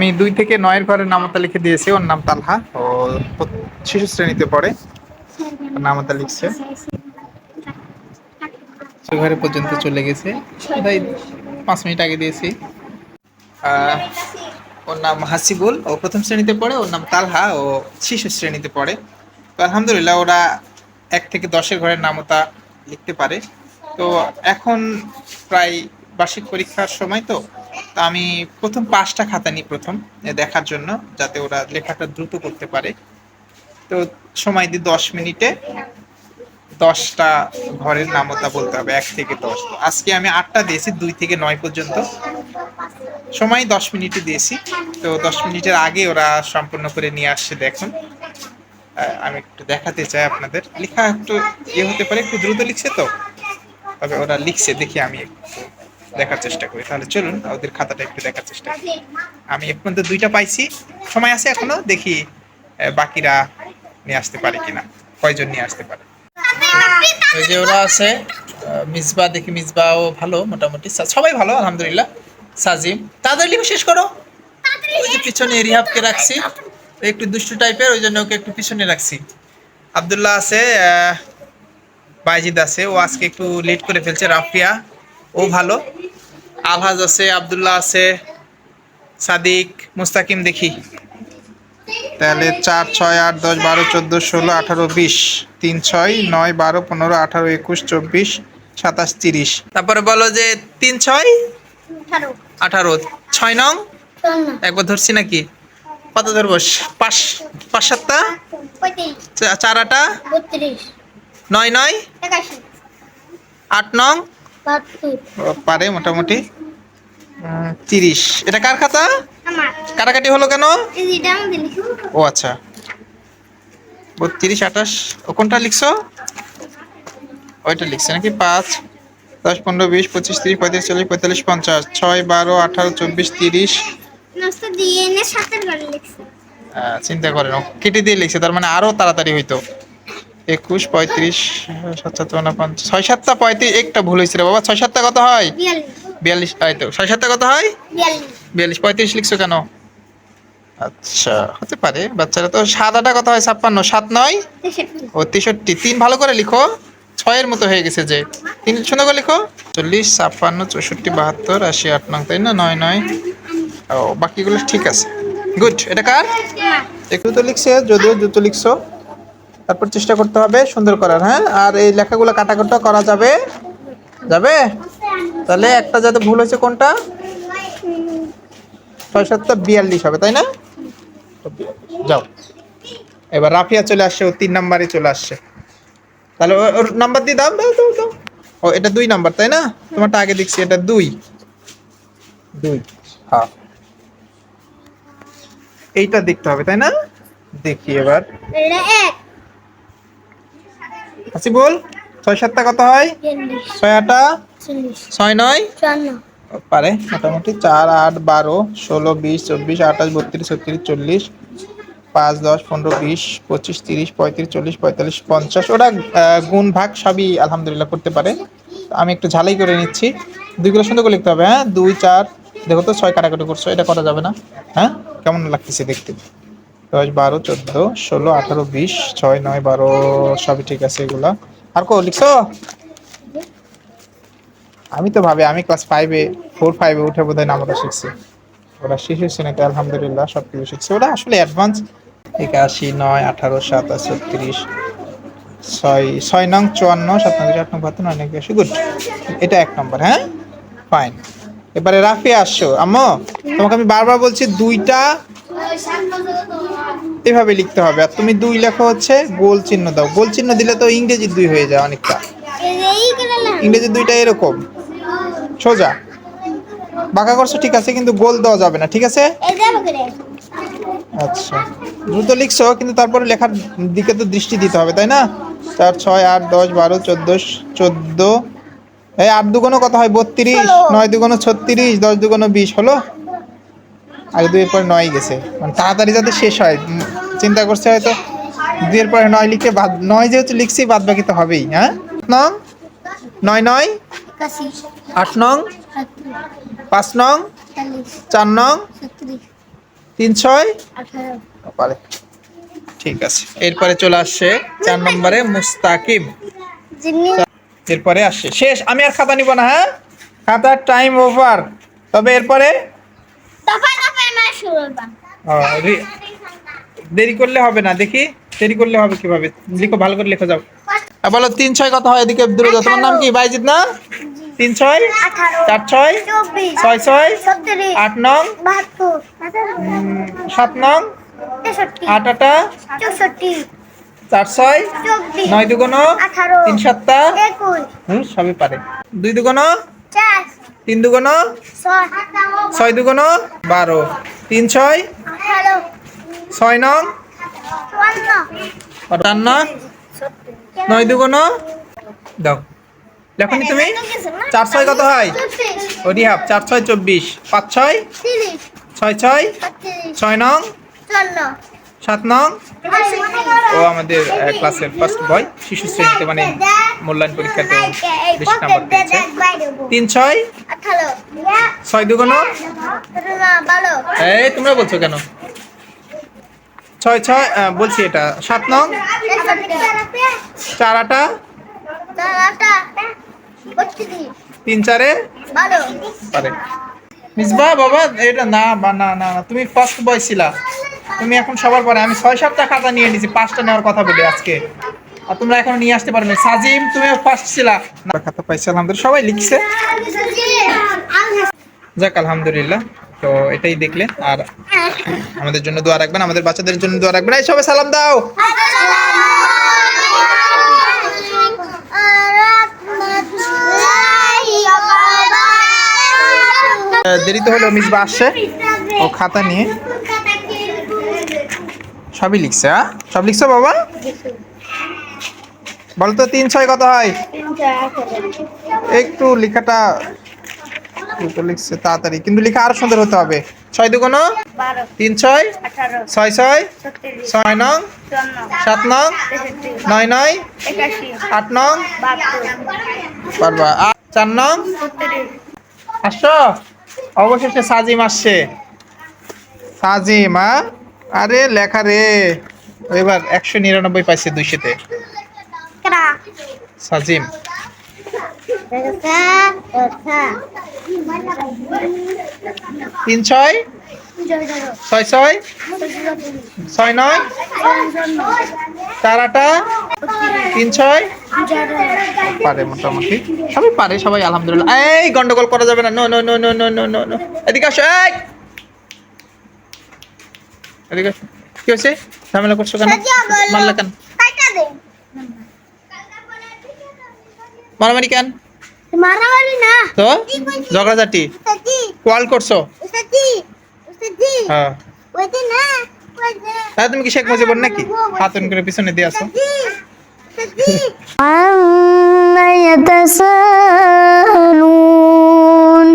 আমি দুই থেকে নয়ের ঘরের নামতা লিখে দিয়েছি, ওর নাম তালহা। ও শিশু শ্রেণীতে পড়ে নামতা লিখছে। ঘরে পর্যন্ত চলে গেছে। তাই পাঁচ মিনিট আগে দিয়েছি। ওর নাম হাসিবুল, ও প্রথম শ্রেণীতে পড়ে, ওর নাম তালহা, ও শিশু শ্রেণীতে পড়ে। তো আলহামদুলিল্লাহ, ওরা এক থেকে দশের ঘরের নামতা লিখতে পারে। তো এখন প্রায় বার্ষিক পরীক্ষার সময় তো আমি প্রথম পাঁচটা খাতা নিই প্রথম দেখার জন্য, যাতে ওরা লেখাটা দ্রুত করতে পারে। তো সময় দিই দশ মিনিটে। দশটা ঘরের নামতা বলতে হবে, এক থেকে দশ। আজকে আমি আটটা দিয়েছি, দুই থেকে নয় পর্যন্ত। সময় দশ মিনিটে দিয়েছি, তো দশ মিনিটের আগে ওরা সম্পূর্ণ করে নিয়ে আসছে দেখুন। আমি একটু দেখাতে চাই আপনাদের। লেখা একটু ইয়ে হতে পারে, একটু দ্রুত লিখছে তো? তবে ওরা লিখছে, দেখি আমি একটু। দেখার চেষ্টা করি। তাহলে চলুন, ওদের খাতাটা একটু দেখার চেষ্টা করি। আমি এ পর্যন্ত দুইটা পাইছি। সময় আছে এখনও? দেখি বাকিরা নিয়ে আসতে পারে কিনা। কয়জন নিয়ে আসতে পারে? ওই যে ওরা আছে মিসবা, দেখি মিসবাও ভালো মোটামুটি। সবাই ভালো, আলহামদুলিল্লাহ। সাজিম, তাড়াতাড়ি লিখে শেষ করো। ওই যে পিছনে রিহাবকে রাখছি। একটু দুষ্টু টাইপের, ওই জন্য ওকে একটু পিছনে রাখছি। আব্দুল্লাহ আছে বাইজিদ আছে। ও আজকে একটু লেট করে ফেলছে রাফিয়া। ও ভালো? আলহাজ আছে আব্দুল্লাহ আছে সাদিক মুস্তাকিম দেখি। তাহলে চার ছয় আট দশ বারো চোদ্দ ষোলো আঠারো বিশ তিন ছয় নয় বারো পনেরো আঠারো একুশ চব্বিশ সাতাশ তিরিশ। তারপরে বলো যে তিন ছয়? আঠারো। ছয় নং? একবার ধরছি নাকি? কত ধরবো? পাঁচ পাঁচ সাতটা? চা- চার আটা? নয় নয়? আট নং? পারে মোটামুটি। তিরিশ। এটা কার খাতা? কাটাকাটি হলো কেন? ও আচ্ছা। বত্রিশ আঠাশ। ও কোনটা লিখছো? ওইটা লিখছে নাকি? পাঁচ দশ পনেরো বিশ পঁচিশ তিরিশ পঁয়ত্রিশ চল্লিশ পঁয়তাল্লিশ পঞ্চাশ ছয় বারো আঠারো চব্বিশ তিরিশ। চিন্তা করেন। কেটে দিয়ে লিখছে তার মানে আরও তাড়াতাড়ি হইতো। একুশ পঁয়ত্রিশ সাত সাত পঞ্চাশ ছয় সাতটা পঁয়ত্রিশ একটা ভুল হয়েছে রে বাবা ছয় সাতটা কত হয়? বিয়াল্লিশ। এই তো ছয় সাতটা কত হয়? বিয়াল্লিশ। পঁয়ত্রিশ লিখছো কেন? আচ্ছা। হতে পারে বাচ্চারা তো সাত আটা কত হয়? ছাপ্পান্ন সাত নয়? ও তেষট্টি। তিন ভালো করে লিখো। ছয়ের মতো হয়ে গেছে যে। তিন সুন্দর করে লিখো। চল্লিশ ছাপ্পান্ন চৌষট্টি বাহাত্তর আশি আট নং তাই না? নয় নয়। ও বাকিগুলো ঠিক আছে। গুড এটা কার? একটু তো লিখছে যদিও দ্রুত লিখছো। তারপর চেষ্টা করতে হবে সুন্দর করার হ্যাঁ? আর এই লেখাগুলো কাটাকুটা করা যাবে? যাবে? তাহলে একটা যাতে ভুল হয়েছে কোনটা? ছয় সাতটা বিয়াল্লিশ হবে, তাই না? যাও। এবার রাফিয়া চলে আসছে, ও তিন নাম্বারে চলে আসছে। তাহলে ওর নাম্বার দিয়ে দাও দাও দাও ও, এটা দুই নাম্বার, তাই না? তোমারটা আগে দেখছি, এটা দুই। দুই হ্যাঁ এইটা দেখতে হবে, তাই না? দেখি এবার। এক। হাসি বল ছয় সাতটা কত হয়? ছয় আটা ছয় নয়? পারে মোটামুটি চার আট বারো ষোলো বিশ চব্বিশ আঠাশ বত্রিশ ছত্রিশ চল্লিশ পাঁচ দশ পনেরো বিশ পঁচিশ তিরিশ পঁয়ত্রিশ চল্লিশ পঁয়তাল্লিশ পঞ্চাশ। ওরা গুণ ভাগ সবই আলহামদুলিল্লাহ করতে পারে। আমি একটু ঝালাই করে নিচ্ছি। দুইগুলো সুন্দর করে লিখতে হবে হ্যাঁ? দুই চার। দেখো তো ছয় কাটাকাটি করছ এটা করা যাবে না হ্যাঁ? কেমন লাগতেছে দেখতে? দশ বারো চোদ্দ, ষোলো, আঠারো, বিশ, ছয়, নয়, বারো, সবই ঠিক আছে এগুলা। আর কো, লিখছো? আমি তো ভাবি, আমি ক্লাস ফাইভে ফোর ফাইভে উঠে বোধহয় নামটা শিখছি। ওরা শিশু শ্রেণীতে, আলহামদুলিল্লাহ সব কিছু শিখছে। ওরা আসলে অ্যাডভান্স একাশি, নয়, আঠারো, সাতাশ, ছত্রিশ, ছয় ছয় নং, চুয়ান্ন, সাত নং, আট নং, বাহাত্তর, নয় নং, একাশি গুড এটা এক নম্বর হ্যাঁ? ফাইন এবারে রাফিয়া আসছো। আম্মু, তোমাকে আমি বারবার বলছি, দুইটা এভাবে লিখতে হবে। আর তুমি দুই লেখা হচ্ছে গোল চিহ্ন দাও। গোল চিহ্ন দিলে তো ইংরেজি দুই হয়ে যায় অনেকটা। ইংরেজি দুইটা এরকম। সোজা। বাঁকা করছ, ঠিক আছে, কিন্তু গোল দেওয়া যাবে না, ঠিক আছে? আচ্ছা। দ্রুত লিখছো, কিন্তু তারপরে লেখার দিকে তো দৃষ্টি দিতে হবে, তাই না? চার, ছয়, আট, দশ, বারো, চোদ্দ চোদ্দ। এই আট দুগুণো কত হয়? বত্রিশ, নয় দুগুণো ছত্রিশ, দশ দুগুণো বিশ, হলো? আগে দুইয়ের পরে নয় গেছে। মানে তাড়াতাড়ি যাতে শেষ হয় চিন্তা করছে হয়তো দুইয়ের পরে নয় লিখে বাদ, নয় যেহেতু লিখছি, বাদ বাকি তো হবেই হ্যাঁ? নং? নয় নয়? আট নং? পাঁচ নং? চার নং? তিন ছয়? পারে ঠিক আছে। এরপরে চলে আসছে চার নম্বরে মুস্তাকিম। এরপরে আসছে। শেষ, আমি আর খাতা নিব না হ্যাঁ? খাতার টাইম ওভার তবে এরপরে? দেরি করলে হবে না দেখি। দেরি করলে হবে কীভাবে? লিখো ভালো করে লিখে যাও। আর বলো তিন ছয় কত হয় এদিকে দূরে যাও তোমার নাম কি? বাইজিৎ না? তিন ছয়? চার ছয়? ছয় ছয়? আট নং? সাত নং? আট আটা চার ছয়? নয় দুগুণ? তিন সাতটা? হুম সবই পারে। দুই দুগুণ? চার। তিন দুগুণ ছয়। দুগুণ বারো। তিন ছয়। ছয় নং। চার নয় দুগুণ। দাও। লেখনি তুমি? চার ছয় কত হয়? ওডি হাফ চার ছয় চব্বিশ। পাঁচ ছয়? ছয় ছয়? ছয় নং? সাত নং। ও আমাদের ক্লাসের ফার্স্ট বয় শিশু শ্রেণীতে মানে মূল্যায়ন পরীক্ষাতে বেশি নাম্বার পেয়েছে। তিন ছয়? ছয় দুগুণ এই তোমরা বলছো কেন? ছয় ছয় বলছি এটা। সাত নং? চার আটা? তিন চারে? পারে। মিসবা বাবা এটা না না না, তুমি ফার্স্ট বয় ছিলা। তুমি এখন সবার পরে আমি ছয় সাতটা খাতা নিয়ে নিয়েছি পাঁচটা নেওয়ার কথা বলি আজকে। আর তোমরা এখন নিয়ে আসতে পারবে সাজিম তুমি ফার্স্ট ছিলা। না, খাতা পাইছি আলহামদুলিল্লাহ। সবাই লিখছে। যাক আলহামদুলিল্লাহ। তো এটাই দেখলে। আর আমাদের জন্য দোয়া রাখবেন আমাদের বাচ্চাদের জন্য দোয়া রাখবেন। এই সবাই সালাম দাও। দেরিতে হলো মিসবা আসছে। ও খাতা নিয়ে। সবই লিখছে হ্যাঁ? সব লিখছো বাবা? বলো তো তিন ছয় কত হয়? একটু লেখাটা লিখছে তাড়াতাড়ি কিন্তু লেখা আরও সুন্দর হতে হবে। ছয় দুগুণ তিন ছয় ছয় ছয় ছয় নং সাত নং নয় নয় আট নং পারবা আট চার নং। আসছো? অবশেষে সাজিম আসছে। সাজিম হ্যাঁ? আরে লেখা রে। এবার একশো নিরানব্বই পাইছে দুইশোতে সাজিম। তিন ছয়? ছয় ছয়? ছয় নয়? চার আটা তিন ছয়? পারে মোটামুটি। সবাই পারে সবাই আলহামদুলিল্লাহ। এই গন্ডগোল করা যাবে না। No no no no no no no এদিকে আসো কি হয়েছে? ঝামেলা করছ কেন? মারলা কেন? মারামারি কল করছ? হ্যাঁ। তুমি কি শেখ মুজিবুর নাকি? হাতুন করে পিছনে দিয়ে আসো। يتساءلون